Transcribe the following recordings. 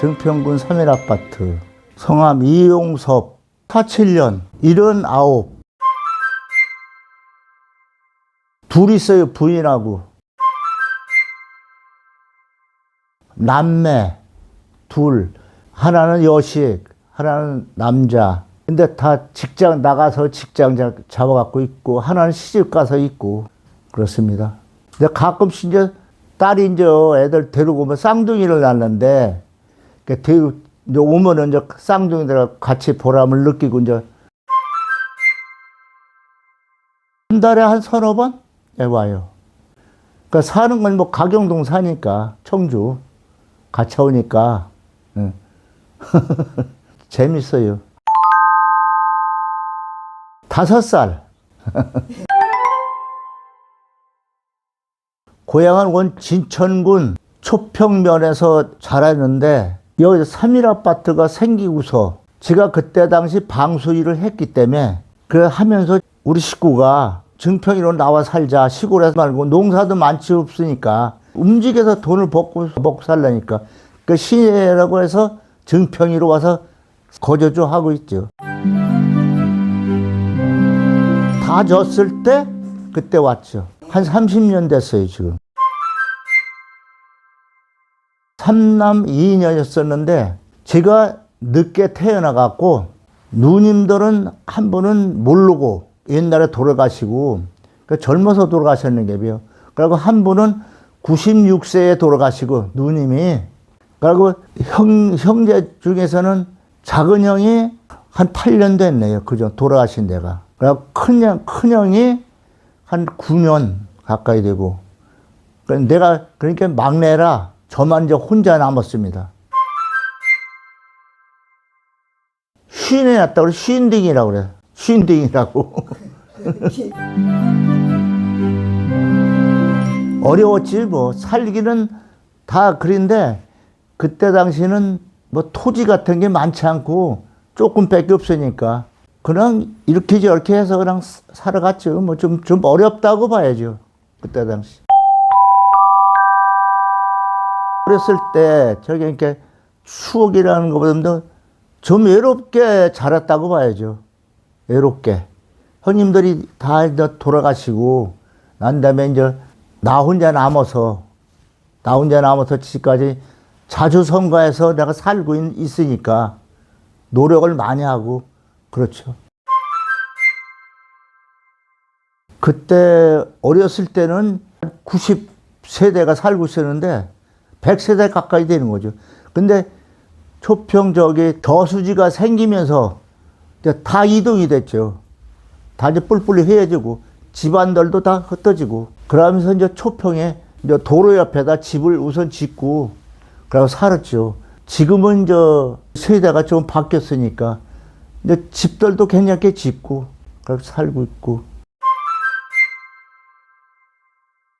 증평군 3일 아파트 성함 이용섭 47년 79 둘 있어요 부인하고. 남매 둘. 하나는 여식 하나는 남자. 근데 다 직장 나가서 직장 자- 잡아갖고 있고 하나는 시집 가서 있고 그렇습니다. 근데 가끔씩 이제 딸이 이제 애들 데리고 오면 쌍둥이를 낳는데 그 이제 오면은 이제 쌍둥이들 같이 보람을 느끼고 이제 한 달에 한 서너 번 예, 와요. 그러니까 사는 건 뭐 가경동 사니까 청주 같이 오니까 응. 재밌어요. 다섯 살. 고향은 원 진천군 초평면에서 자랐는데 여기 3일 아파트가 생기고서 제가 그때 당시 방수 일을 했기 때문에 그래 하면서 우리 식구가 증평이로 나와 살자 시골에서 말고 농사도 많지 없으니까 움직여서 돈을 벌고 먹고 살라니까 그 시내라고 해서 증평이로 와서 거저주 하고 있죠. 다 졌을 때 그때 왔죠. 한 30년 됐어요, 지금. 삼남 2년이었었는데 제가 늦게 태어나 갖고 누님들은 한 분은 모르고 옛날에 돌아가시고 그 젊어서 돌아가셨는 게요. 그리고 한 분은 96세에 돌아가시고 누님이 그리고 형 형제 중에서는 작은 형이 한 8년 됐네요. 그죠? 돌아가신 데가. 그리고 큰형 큰형이 한 9년 가까이 되고 그러니까 내가 그러니까 막내라 저만 이제 혼자 남았습니다. 쉰에 났다고 그래. 쉰딩이라고 그래. 쉰딩이라고. 어려웠지 뭐 살기는 다 그런데 그때 당시는 뭐 토지 같은 게 많지 않고 조금밖에 없으니까 그냥 이렇게 저렇게 해서 그냥 사- 살아갔죠. 뭐좀좀 어렵다고 봐야죠. 그때 당시. 어렸을 때 저기 이렇게 추억이라는 것보다도 좀 외롭게 자랐다고 봐야죠. 외롭게. 형님들이 다 이제 돌아가시고 난 다음에 이제 나 혼자 남아서 나 혼자 남아서 지금까지 자주 선거해서 내가 살고 있- 있으니까 노력을 많이 하고 그렇죠. 그때 어렸을 때는 90세대가 살고 있었는데 100세대 가까이 되는 거죠. 근데 초평 저기 저수지가 생기면서 다 이동이 됐죠. 다 이제 뿔뿔이 헤어지고 집안들도 다 흩어지고 그러면서 이제 초평에 이제 도로 옆에다 집을 우선 짓고 그러고 살았죠. 지금은 저 세대가 좀 바뀌었으니까 이제 집들도 괜찮게 짓고 그렇게 살고 있고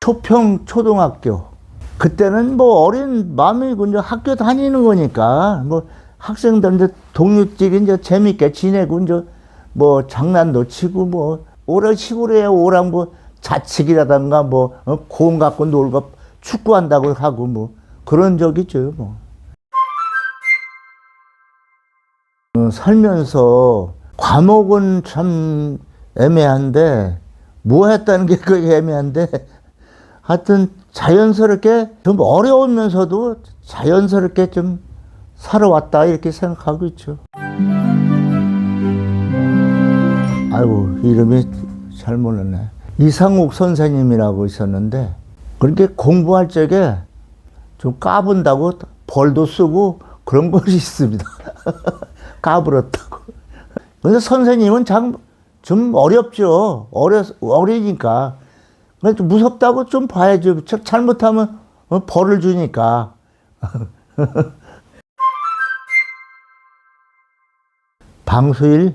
초평 초등학교 그때는 뭐 어린 마음이고 이제 학교 다니는 거니까 뭐 학생들 이제 동료끼리 이제 재밌게 지내고 이제 뭐 장난도 치고 뭐 오래 시골에 오랑 뭐 자칙이라든가 뭐 어, 공 갖고 놀고 축구한다고 하고 뭐 그런 적 있죠 뭐. 어, 살면서 과목은 참 애매한데 뭐 했다는 게 그게 애매한데 하여튼 자연스럽게 좀 어려우면서도 자연스럽게 좀 살아왔다 이렇게 생각하고 있죠. 아이고 이름이 잘 모르네. 이상욱 선생님이라고 있었는데 그렇게 공부할 적에 좀 까분다고 벌도 쓰고 그런 것이 있습니다. 까불었다고. 근데 선생님은 참 좀 어렵죠. 어려, 어리니까. 좀 무섭다고 좀 봐야죠. 자- 잘못하면 어, 벌을 주니까. 방수일?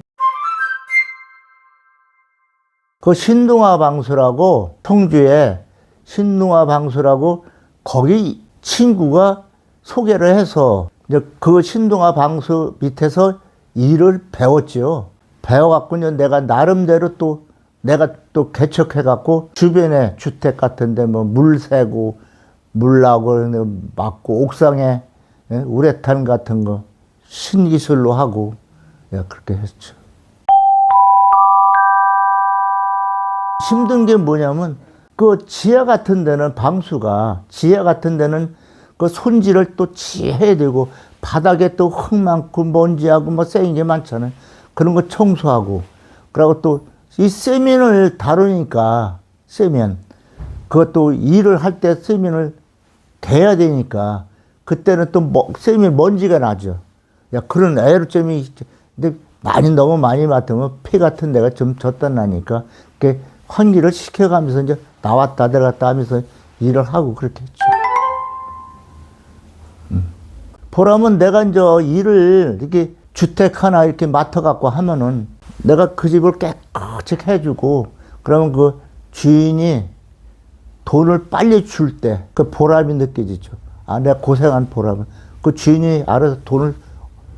그 신동아 방수라고 청주에 신동아 방수라고 거기 친구가 소개를 해서 이제 그 신동아 방수 밑에서 일을 배웠죠. 배워갖고 내가 나름대로 또 내가 또 개척해갖고 주변에 주택 같은데 뭐 물 새고 물 나고 막고 옥상에 예, 우레탄 같은 거 신기술로 하고 예, 그렇게 했죠. 힘든 게 뭐냐면 그 지하 같은 데는 방수가 지하 같은 데는 그 손질을 또 지해야 되고 바닥에 또 흙 많고 먼지하고 뭐 쎄인 게 많잖아요. 그런 거 청소하고 그리고 또 이 세면을 다루니까 세면 그것도 일을 할 때 세면을 대야 되니까 그때는 또 뭐, 세면 먼지가 나죠. 야 그런 애로점이. 근데 많이 너무 많이 맡으면 폐 같은 데가 좀 졌다 나니까 그게 환기를 시켜가면서 이제 나왔다 들어갔다 하면서 일을 하고 그렇게 했죠. 음. 보라면 내가 이제 일을 이렇게 주택 하나 이렇게 맡아갖고 하면은 내가 그 집을 깨끗이 해주고 그러면 그 주인이 돈을 빨리 줄 때 그 보람이 느껴지죠. 아, 내가 고생한 보람을. 그 주인이 알아서 돈을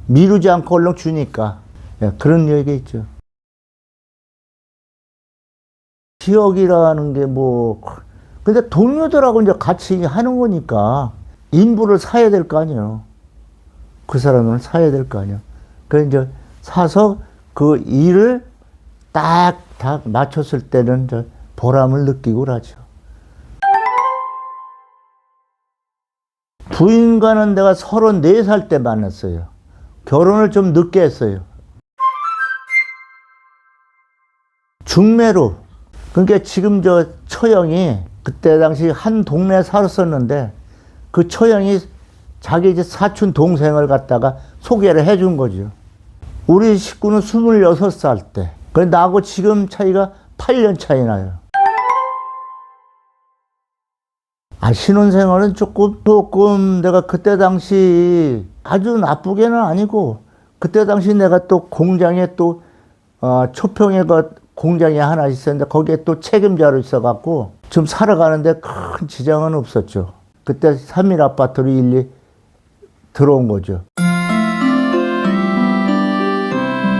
미루지 않고 얼른 주니까. 예, 그런 얘기 있죠. 기억이라는 게 뭐, 근데 동료들하고 이제 같이 하는 거니까 인부를 사야 될 거 아니에요. 그 사람을 사야 될 거 아니에요. 그래서 이제 사서 그 일을 딱 다 맞췄을 때는 저 보람을 느끼고 그러죠. 부인과는 내가 34살 때 만났어요. 결혼을 좀 늦게 했어요. 중매로. 그러니까 지금 저 처형이 그때 당시 한 동네에 살았었는데 그 처형이 자기 이제 사촌 동생을 갖다가 소개를 해준 거죠. 우리 식구는 26살 때. 그 나하고 지금 차이가 8년 차이 나요. 아, 신혼생활은 조금, 조금 내가 그때 당시 아주 나쁘게는 아니고, 그때 당시 내가 또 공장에 또, 어, 초평에 그 공장이 하나 있었는데, 거기에 또 책임자로 있어갖고, 좀 살아가는데 큰 지장은 없었죠. 그때 3일 아파트로 일리 들어온 거죠.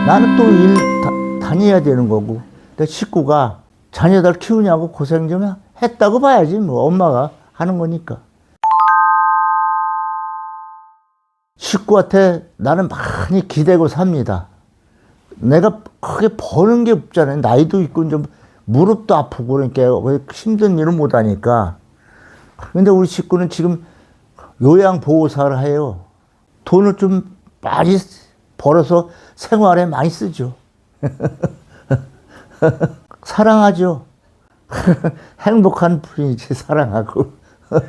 나는 또 일 다녀야 되는 거고, 내 식구가 자녀들 키우냐고 고생 좀 했다고 봐야지, 뭐, 엄마가 하는 거니까. 식구한테 나는 많이 기대고 삽니다. 내가 크게 버는 게 없잖아요. 나이도 있고, 좀 무릎도 아프고, 그러니까 왜 힘든 일을 못 하니까. 근데 우리 식구는 지금 요양보호사를 해요. 돈을 좀 많이 벌어서 생활에 많이 쓰죠. 사랑하죠. 행복한 분이지, 사랑하고.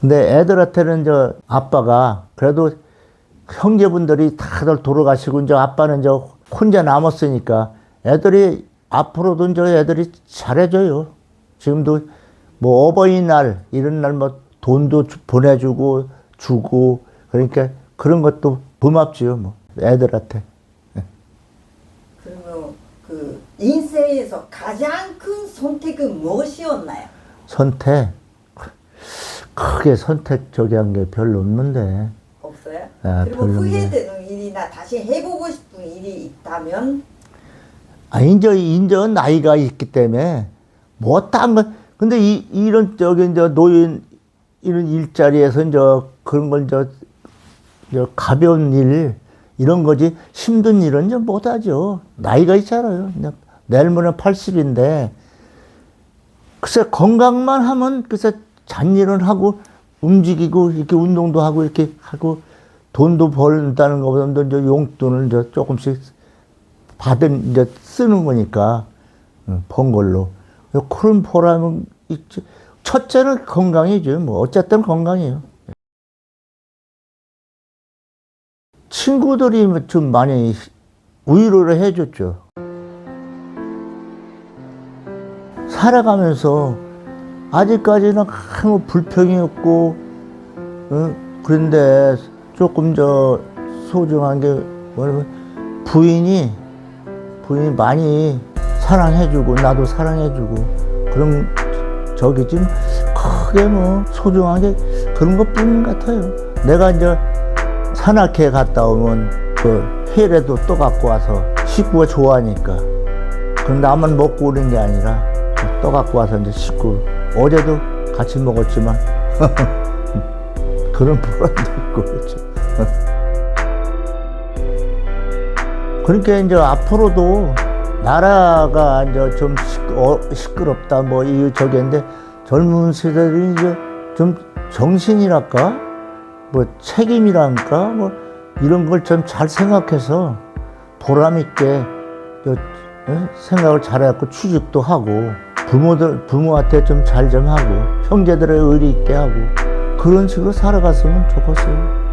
근데 애들한테는 저 아빠가 그래도 형제분들이 다들 돌아가시고 이제 아빠는 저 혼자 남았으니까 애들이 앞으로도 이제 애들이 잘해줘요. 지금도 뭐 어버이날 이런 날 뭐 돈도 주- 보내주고 주고 그러니까 그런 것도 고맙지요 뭐 애들한테. 그러면 그 인생에서 가장 큰 선택은 무엇이었나요? 선택 크게 선택적인 게 별로 없는데 없어요? 아, 그리고. 후회되는 일이나 다시 해보고 싶은 일이 있다면 아 이제 이제 나이가 있기 때문에 뭐딴거 근데 이 이런 저기 이제 노인 이런 일자리에서 이제 그런 걸 이제 저 가벼운 일 이런 거지 힘든 일은 이제 못하죠 나이가 있잖아요 내일 모레 80인데 글쎄 건강만 하면 글쎄 잔일은 하고 움직이고 이렇게 운동도 하고 이렇게 하고 돈도 벌다는 것보다 이제 용돈을 이제 조금씩 받은 이제 쓰는 거니까 어, 번 걸로 그런 보람은 있지. 첫째는 건강이죠. 뭐 어쨌든 건강이에요. 친구들이 좀 많이 위로를 해줬죠. 살아가면서 아직까지는 아무 불평이 없고 어, 그런데 조금 저 소중한 게 뭐냐면 부인이 부인이 많이 사랑해주고 나도 사랑해주고 그런 저기 좀 크게 뭐 소중한 게 그런 것뿐 같아요. 내가 이제 산악회 갔다 오면 그 회래도 또 갖고 와서 식구가 좋아하니까 그럼 나만 먹고 오는 게 아니라 또 갖고 와서 이제 식구 어제도 같이 먹었지만 그런 보람도 있고 그렇죠. 그러니까 이제 앞으로도 나라가 이제 좀 시끄, 시끄럽다 뭐 이 저기인데 젊은 세대들이 이제 좀 정신이랄까 뭐 책임이랄까 뭐 이런 걸 좀 잘 생각해서 보람 있게 저, 어? 생각을 잘해갖고 취직도 하고 부모들 부모한테 좀잘좀 하고 형제들의 의리 있게 하고 그런 식으로 살아갔으면 좋겠어요.